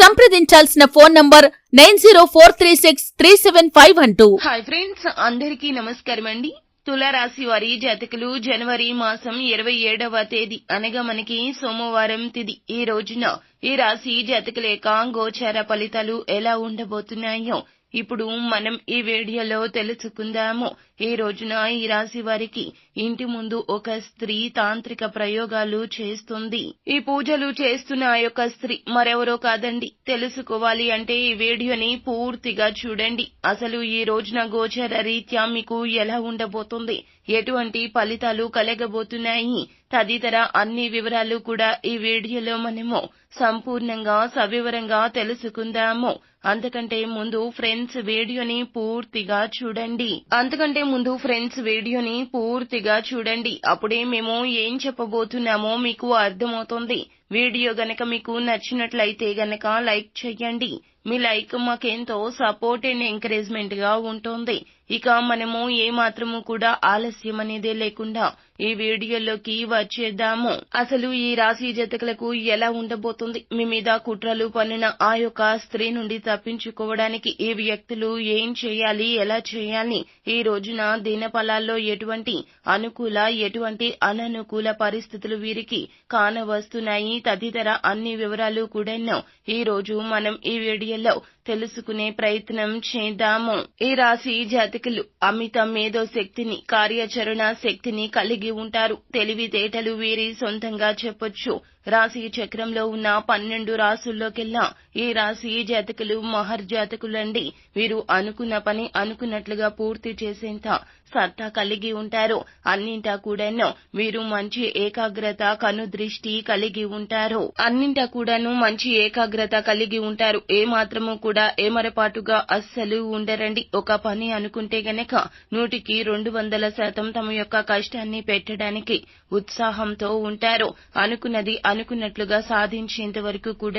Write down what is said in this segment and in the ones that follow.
సంప్రదించాల్సిన phone number nine zero four three six three seven five one two. Hi friends అందరికీ నమస్కారం అండి తులారాశి వారి జాతకులు జనవరి మాసం ఇరవై ఏడవ తేదీ అనగా మనకి సోమవారం తిది. ఈ రోజున ఈ రాశి జాతకుల యొక్క గోచార ఫలితాలు ఎలా ఉండబోతున్నాయో ఇప్పుడు మనం ఈ వీడియోలో తెలుసుకుందాము. ఈ రోజున ఈ రాశి వారికి ఇంటి ముందు ఒక స్త్రీ తాంత్రిక ప్రయోగాలు చేస్తుంది. ఈ పూజలు చేస్తున్న ఆ యొక్క స్త్రీ మరెవరో కాదండి. తెలుసుకోవాలి అంటే ఈ వీడియోని పూర్తిగా చూడండి. అసలు ఈ రోజున గోచర రీత్యా మీకు ఎలా ఉండబోతుంది? ఎటువంటి ఫలితాలు కలగబోతున్నాయి? తదితర అన్ని వివరాలు కూడా ఈ వీడియోలో మనము సంపూర్ణంగా సవివరంగా తెలుసుకుందాము. అంతకంటే ముందు ఫ్రెండ్స్ వీడియోని పూర్తిగా చూడండి. అంతకంటే ముందు ఫ్రెండ్స్ వీడియోని పూర్తిగా చూడండి. అప్పుడే మేము ఏం చెప్పబోతున్నామో మీకు అర్థమవుతుంది. వీడియో గనక మీకు నచ్చినట్లయితే గనక లైక్ చేయండి. మీ లైక్ మాకెంతో సపోర్ట్ అండ్ ఎంకరేజ్మెంట్గా ఉంటుంది. ఇక మనము ఏ మాత్రము కూడా ఆలస్యం అనేదే లేకుండా ఈ వీడియోలోకి వచ్చేద్దాము. అసలు ఈ రాశి జతకులకు ఎలా ఉండబోతుంది? మీ మీద కుట్రలు పన్నిన ఆ యొక్క స్త్రీ నుండి తప్పించుకోవడానికి ఈ వ్యక్తులు ఏం చేయాలి? ఎలా చేయాలి? ఈ రోజున దినఫలాల్లో ఎటువంటి అనుకూల ఎటువంటి అననుకూల పరిస్థితులు వీరికి కానవస్తున్నాయి. తదితర అన్ని వివరాలు కూడా ఈ రోజు మనం ఈ వీడియోలో తెలుసుకునే ప్రయత్నం చేద్దాము. ఈ రాశి జాతకులు అమిత మేధో శక్తిని కార్యాచరణ శక్తిని కలిగి ఉంటారు. తెలివితేటలు వీరి సొంతంగా చెప్పొచ్చు. రాశి చక్రంలో ఉన్న పన్నెండు రాసుల్లోకెల్లా ఈ రాశి జాతకులు మహర్ జాతకులండి. వీరు అనుకున్న పని అనుకున్నట్లుగా పూర్తి చేసేంత సత్తా కలిగి ఉంటారు. అన్నింటా కూడాను వీరు మంచి ఏకాగ్రత కను దృష్టి కలిగి ఉంటారు. అన్నింటా కూడాను మంచి ఏకాగ్రత కలిగి ఉంటారు. ఏ మాత్రము కూడా ఏమరపాటుగా అస్సలు ఉండరండి. ఒక పని అనుకుంటే గనక నూటికి రెండు వందల శాతం తమ యొక్క కష్టాన్ని పెట్టడానికి ఉత్సాహంతో ఉంటారు. అనుకున్నది అనుకున్నట్లుగా సాధించేంత వరకు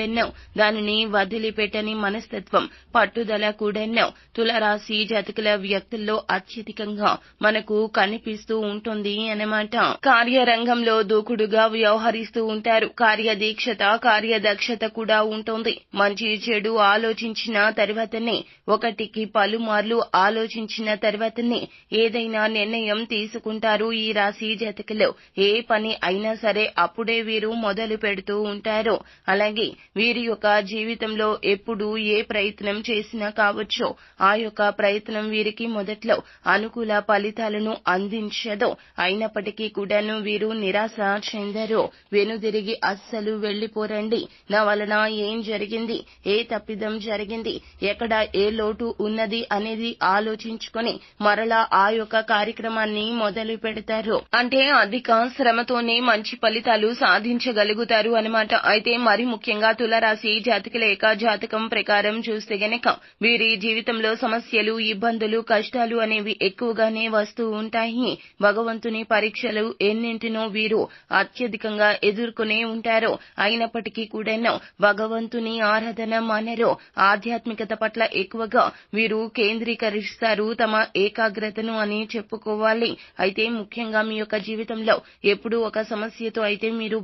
దానిని వదిలిపెట్టని మనస్తత్వం పట్టుదల కూడెన్నో తులరాశి జాతకుల వ్యక్తుల్లో అత్యధికంగా మనకు కనిపిస్తూ ఉంటుంది అన్నమాట. కార్యరంగంలో దూకుడుగా వ్యవహరిస్తూ ఉంటారు. కార్యదీక్షత కార్యదక్షత కూడా ఉంటుంది. మంచి చెడు ఆలోచించిన తర్వాతనే ఒకటికి పలుమార్లు ఆలోచించిన తర్వాతనే ఏదైనా నిర్ణయం తీసుకుంటారు ఈ రాశి జాతకులు. ఏ పని అయినా సరే అప్పుడే వీరు మొదలు పెడుతూ ఉంటారు. అలాగే వీరి యొక్క జీవితంలో ఎప్పుడు ఏ ప్రయత్నం చేసినా కావచ్చు ఆ యొక్క ప్రయత్నం వీరికి మొదట్లో అనుకూల ఫలితాలను అందించదు. అయినప్పటికీ కూడాను వీరు నిరాశ చెందరు. వెనుదిరిగి అస్సలు వెళ్ళిపోరండి నా వలన ఏం జరిగింది? ఏ తప్పిదం జరిగింది? ఎక్కడ ఏ లోటు ఉన్నది అనేది ఆలోచించుకొని మరలా ఆ యొక్క కార్యక్రమాన్ని మొదలు పెడతారు. అంటే అధిక శ్రమతోనే మంచి ఫలితాలు కలుగుతారు అనమాట అయితే మరి ముఖ్యంగా తులరాశి జాతక లేక జాతకం ప్రకారం చూస్తే గనక వీరి జీవితంలో సమస్యలు ఇబ్బందులు కష్టాలు అనేవి ఎక్కువగానే వస్తూ ఉంటాయి. భగవంతుని పరీక్షలు ఎన్నింటినో వీరు అత్యధికంగా ఎదుర్కొనే ఉంటారు. అయినప్పటికీ కూడా భగవంతుని ఆరాధన మనరు ఆధ్యాత్మికత పట్ల ఎక్కువగా వీరు కేంద్రీకరిస్తారు. తమ ఏకాగ్రతను అని చెప్పుకోవాలి. అయితే ముఖ్యంగా మీ యొక్క జీవితంలో ఎప్పుడూ ఒక సమస్యతో అయితే మీరు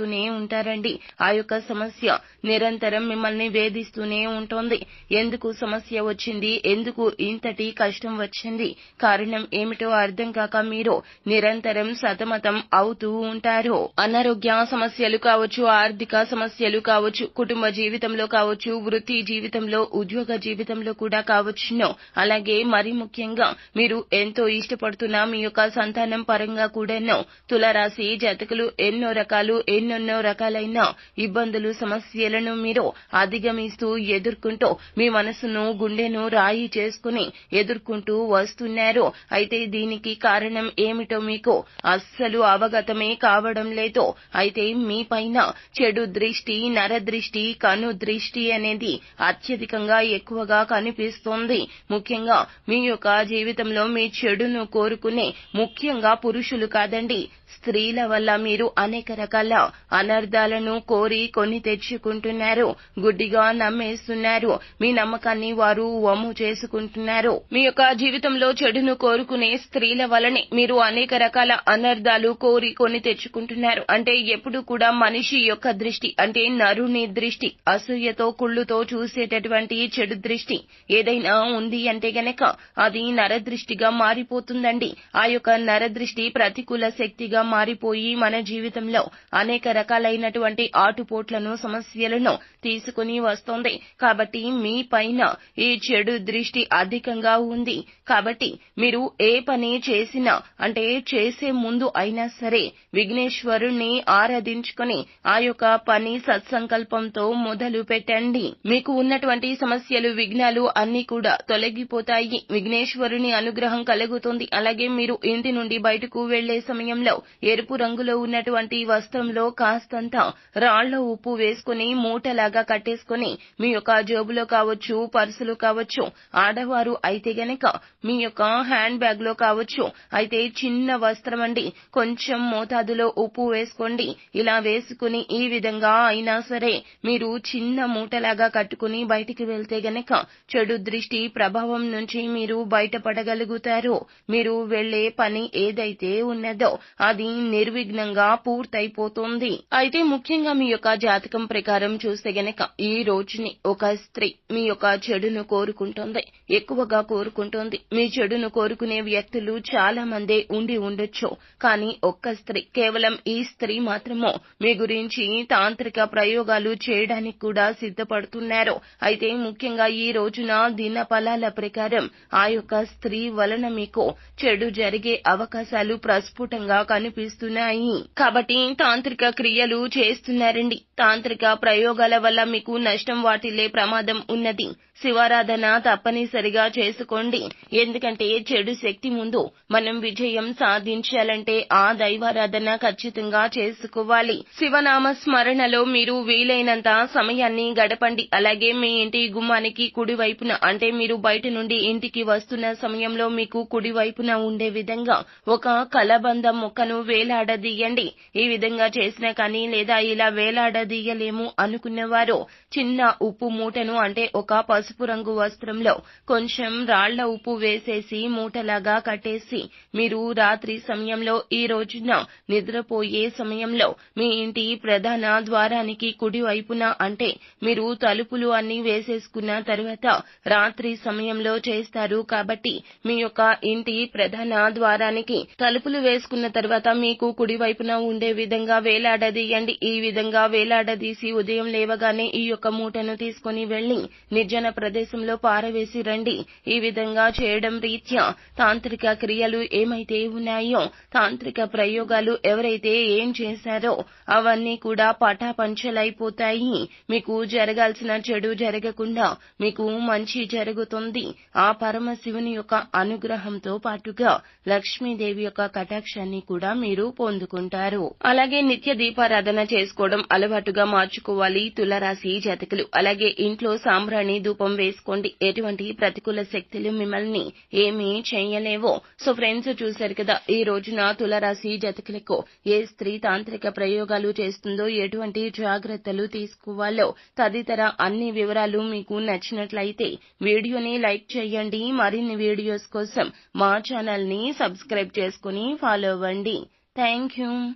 బాధపడుతూనే ఉంటారండి. ఆ యొక్క సమస్య నిరంతరం మిమ్మల్ని వేధిస్తూనే ఉంటోంది. ఎందుకు సమస్య వచ్చింది? ఎందుకు ఇంతటి కష్టం వచ్చింది? కారణం ఏమిటో అర్థం కాక మీరు నిరంతరం సతమతం అవుతూ ఉంటారు. అనారోగ్య సమస్యలు కావచ్చు ఆర్థిక సమస్యలు కావచ్చు కుటుంబ జీవితంలో కావచ్చు వృత్తి జీవితంలో ఉద్యోగ జీవితంలో కూడా కావచ్చును. అలాగే మరి ముఖ్యంగా మీరు ఎంతో ఇష్టపడుతున్న మీ యొక్క సంతానం పరంగా కూడాను తులరాశి జాతకులు ఎన్నో రకాలు ఎన్నో ఎన్నెన్నో రకాలైన ఇబ్బందులు సమస్యలను మీరు అధిగమిస్తూ ఎదుర్కొంటూ మీ మనసును గుండెను రాయి చేసుకుని ఎదుర్కొంటూ వస్తున్నారు. అయితే దీనికి కారణం ఏమిటో మీకు అస్సలు అవగతమే కావడం లేదు. అయితే మీ పైన చెడు దృష్టి నరదృష్టి కను దృష్టి అనేది అత్యధికంగా ఎక్కువగా కనిపిస్తోంది. ముఖ్యంగా మీ యొక్క జీవితంలో మీ చెడును కోరుకునే ముఖ్యంగా పురుషులు కాదండి స్త్రీల వల్ల మీరు అనేక రకాల అనర్థాలను కోరి కొని తెచ్చుకుంటున్నారు. గుడ్డిగా నమ్మేస్తున్నారు. మీ నమ్మకాన్ని వారు వమ్ము చేసుకుంటున్నారు. మీ యొక్క జీవితంలో చెడును కోరుకునే స్త్రీల వలనే మీరు అనేక రకాల అనర్థాలు కోరి కొని తెచ్చుకుంటున్నారు. అంటే ఎప్పుడు కూడా మనిషి యొక్క దృష్టి అంటే నరుని దృష్టి అసూయతో కుళ్ళుతో చూసేటటువంటి చెడు దృష్టి ఏదైనా ఉంది అంటే గనక అది నరదృష్టిగా మారిపోతుందండి. ఆ యొక్క నరదృష్టి ప్రతికూల శక్తిగా మారిపోయి మన జీవితంలో అనేక రకాలైనటువంటి ఆటుపోట్లను సమస్యలను తీసుకుని వస్తోంది. కాబట్టి మీ పైన ఈ చెడు దృష్టి అధికంగా ఉంది. కాబట్టి మీరు ఏ పని చేసినా అంటే చేసే ముందు అయినా సరే విఘ్నేశ్వరుణ్ణి ఆరాధించుకుని ఆ యొక్క పని సత్సంకల్పంతో మొదలు పెట్టండి. మీకు ఉన్నటువంటి సమస్యలు విఘ్నాలు అన్ని కూడా తొలగిపోతాయి. విఘ్నేశ్వరుని అనుగ్రహం కలుగుతుంది. అలాగే మీరు ఇంటి నుండి బయటకు వెళ్ళే సమయంలో ఎరుపు రంగులో ఉన్నటువంటి వస్త్రంలో కాస్తంత రాళ్ళ ఉప్పు వేసుకుని మూటలాగా కట్టేసుకుని మీ యొక్క జేబులో కావచ్చు పర్సులో కావచ్చు ఆడవారు అయితే గనక మీ యొక్క హ్యాండ్ బ్యాగ్లో కావచ్చు అయితే చిన్న వస్త్రం అండి. కొంచెం మోతాదులో ఉప్పు వేసుకోండి. ఇలా వేసుకుని ఈ విధంగా అయినా సరే మీరు చిన్న మూటలాగా కట్టుకుని బయటికి వెళ్తే గనక చెడు దృష్టి ప్రభావం నుంచి మీరు బయటపడగలుగుతారు. మీరు వెళ్ళే పని ఏదైతే ఉన్నదో అది నిర్విఘ్నంగా పూర్తయిపోతుంది. అయితే ముఖ్యంగా మీ యొక్క జాతకం ప్రకారం చూస్తే గనక ఈ రోజుని ఒక స్త్రీ మీ యొక్క చెడును కోరుకుంటుంది. ఎక్కువగా కోరుకుంటుంది. మీ చెడును కోరుకునే వ్యక్తులు చాలా మందే ఉండి ఉండొచ్చు. కానీ ఒక్క స్త్రీ కేవలం ఈ స్త్రీ మాత్రము మీ గురించి తాంత్రిక ప్రయోగాలు చేయడానికి కూడా సిద్ధపడుతున్నారు. అయితే ముఖ్యంగా ఈ రోజున దిన ఫలాల ప్రకారం ఆ యొక్క స్త్రీ వలన మీకు చెడు జరిగే అవకాశాలు ప్రస్ఫుటంగా కనిపిస్తున్నాయి. కాబట్టి తాంత్రిక క్రియలు చేస్తున్నారండి. తాంత్రిక ప్రయోగాల వల్ల మీకు నష్టం వాటిల్లే ప్రమాదం ఉన్నది. శివారాధన తప్పనిసరిగా చేసుకోండి. ఎందుకంటే చెడు శక్తి ముందు మనం విజయం సాధించాలంటే ఆ దైవారాధన ఖచ్చితంగా చేసుకోవాలి. శివనామ స్మరణలో మీరు వీలైనంత సమయాన్ని గడపండి. అలాగే మీ ఇంటి గుమ్మానికి కుడివైపున అంటే మీరు బయట నుండి ఇంటికి వస్తున్న సమయంలో మీకు కుడివైపున ఉండే విధంగా ఒక కలబంద మొక్కను వేలాడదీయండి. ఈ విధంగా చేసినా కానీ లేదా ఇలా వేలాడదీయలేము అనుకునేవారు చిన్న ఉప్పు మూటను అంటే ఒక పసుపు రంగు వస్త్రంలో కొంచెం రాళ్ళ ఉప్పు వేసేసి మూటలాగా కట్టేసి మీరు రాత్రి సమయంలో ఈ రోజున నిద్రపోయే సమయంలో మీ ఇంటి ప్రధాన ద్వారానికి కుడి వైపున అంటే మీరు తలుపులు అన్ని వేసేసుకున్న తర్వాత రాత్రి సమయంలో చేస్తారు కాబట్టి మీ యొక్క ఇంటి ప్రధాన ద్వారానికి తలుపులు వేసుకున్న తర్వాత మీకు కుడివైపున ఉండే విధంగా వేలాడదీయండి ఈ విధంగా వేలాడదీసి ఉదయం లేవగానే ఈ యొక్క మూటను తీసుకుని వెళ్ళి నిర్జన ప్రదేశంలో పారవేసి రండి. ఈ విధంగా చేయడం రీత్యా తాంత్రిక క్రియలు ఏమైతే ఉన్నాయో తాంత్రిక ప్రయోగాలు ఎవరైతే ఏం చేశారో అవన్నీ కూడా పటాపంచలైపోతాయి. మీకు జరగాల్సిన చెడు జరగకుండా మీకు మంచి జరుగుతుంది. ఆ పరమశివుని యొక్క అనుగ్రహంతో పాటుగా లక్ష్మీదేవి యొక్క కటాక్షాన్ని కూడా మీరు పొందుకుంటారు. అలాగే నిత్య దీపారాధన చేసుకోవడం అలవాటుగా మార్చుకోవాలి. తులరాశి జాతకులు అలాగే ఇంట్లో సాంబ్రాణి ధూపం వేసుకోండి. ఎటువంటి ప్రతికూల శక్తులు మిమ్మల్ని ఏమీ చేయలేవో. సో ఫ్రెండ్స్ చూశారు కదా ఈ రోజున తులరాశి జాతకులకు ఏ స్త్రీ తాంత్రిక ప్రయోగాలు చేస్తుందో ఎటువంటి జాగ్రత్తలు తీసుకోవాలో తదితర అన్ని వివరాలు మీకు నచ్చినట్లయితే వీడియోని లైక్ చేయండి. మరిన్ని వీడియోస్ కోసం మా ఛానల్ని సబ్స్క్రైబ్ చేసుకుని ఫాలో అవ్వండి. Thank you.